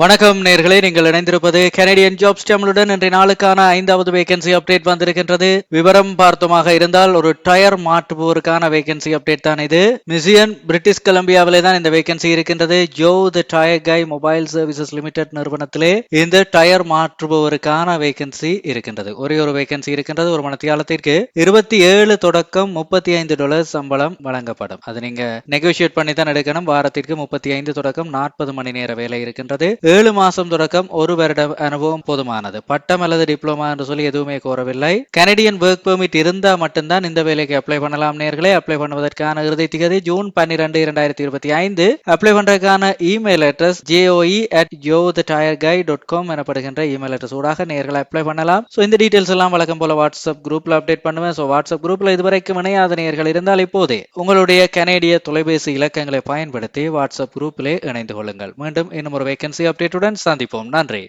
வணக்கம் நேர்களே நீங்கள் இணைந்திருப்பது கனடியன் ஜாப்ஸ் தமிழுடன் இன்றைய நாளுக்கான ஐந்தாவது வேகன்சி அப்டேட் வந்திருக்கின்றது. விவரம் பார்த்தோமாக இருந்தால் ஒரு டயர் மாற்றுபவருக்கான வேகன்சி அப்டேட் தான் இது. மிசியன் பிரிட்டிஷ் கொலம்பியாவிலே தான் இந்த வேகன்சி இருக்கின்றது. Jo the tyre guy mobile services limited நிறுவனத்திலே இந்த டயர் மாற்றுபவருக்கான வேகன்சி இருக்கின்றது. ஒரே ஒரு வேகன்சி இருக்கின்றது ஒரு மனத்தியாலத்திற்கு இருபத்தி ஏழு தொடக்கம் முப்பத்தி ஐந்து டாலர் சம்பளம் வழங்கப்படும். அது நீங்க நெகோசியேட் பண்ணி தான் எடுக்கணும். வாரத்திற்கு முப்பத்தி ஐந்து தொடக்கம் நாற்பது மணி நேர வேலை இருக்கின்றது. ஏழு மாசம் தொடக்கம் ஒரு வருட அனுபவம் போதுமானது. பட்டம் அல்லது டிப்ளமா என்று சொல்லி எதுவுமே கோரவில்லை. கனடியன் ஒர்க் பெர்மிட் இருந்தா மட்டும்தான் இந்த வேலைக்கு அப்ளை பண்ணலாம் நேர்களை. அப்ளை பண்ணுவதற்கான இறுதி திகதி ஜூன் பன்னிரெண்டு இரண்டாயிரத்தி இருபத்தி ஐந்து. அப்ளை பண்றதுக்கான email address J O E at Jo the tyre guy dot com எனப்படுகின்ற இமெயில் அட்ரஸ் ஊடாக நேர்களை அப்ளை பண்ணலாம். ஸோ இந்த டீடைல்ஸ் எல்லாம் வழக்கம் போல வாட்ஸ்அப் குரூப்ல அப்டேட் பண்ணுவேன். ஸோ வாட்ஸ்அப் குரூப்ல இதுவரைக்கும் இணையாத நேர்கள் இருந்தால் இப்போதே உங்களுடைய கனேடிய தொலைபேசி இலக்கங்களை பயன்படுத்தி வாட்ஸ்அப் குரூப்பிலே இணைந்து கொள்ளுங்கள். மீண்டும் இன்னும் ஒரு வேகன்சி அப்டேட்டுடன் சந்திப்போம். நன்றி.